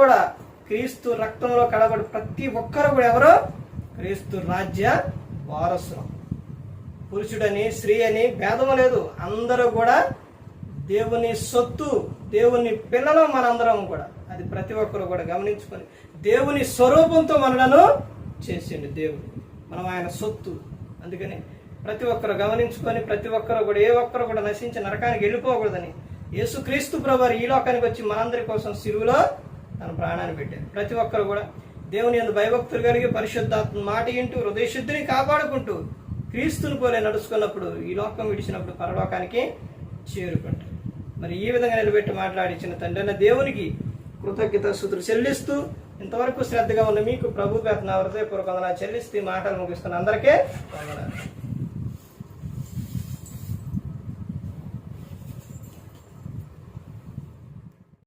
కూడా క్రీస్తు రక్తంలో కడబడి ప్రతి ఒక్కరు కూడా ఎవరో? క్రీస్తు రాజ్య వారసులు. పురుషుడని స్త్రీ అని భేదం లేదు. అందరూ కూడా దేవుని సొత్తు దేవుని పిల్లలు మనందరం కూడా. అది ప్రతి ఒక్కరు కూడా గమనించుకొని దేవుని స్వరూపంతో మనలను చేసిండు దేవుడు. మనం ఆయన సొత్తు. అందుకని ప్రతి ఒక్కరు గమనించుకొని ప్రతి ఒక్కరు కూడా ఏ ఒక్కరు కూడా నశించి నరకానికి వెళ్ళిపోకూడదని. యేసుక్రీస్తు ప్రభు ఈ లోకానికి వచ్చి మనందరి కోసం సిలువులో తన ప్రాణాన్ని పెట్టారు ప్రతి ఒక్కరు కూడా దేవుని ఎందు భయభక్తులు కలిగి పరిశుద్ధాత్మ మాట ఇంటూ హృదయశుద్ధిని కాపాడుకుంటూ క్రీస్తుని పోలే నడుచుకున్నప్పుడు ఈ లోకం విడిచినప్పుడు పరలోకానికి చేరుకుంటారు మరి ఈ విధంగా నిలబెట్టి మాట్లాడించిన తండ్రి దేవునికి కృతజ్ఞత స్థుతులు చెల్లిస్తూ ఇంతవరకు శ్రద్ధగా ఉన్న మీకు ప్రభు పేరు నా హృదయపూర్వకంగా చెల్లిస్తూ ఈ మాటలు ముగిస్తున్న అందరికీ వందనాలు.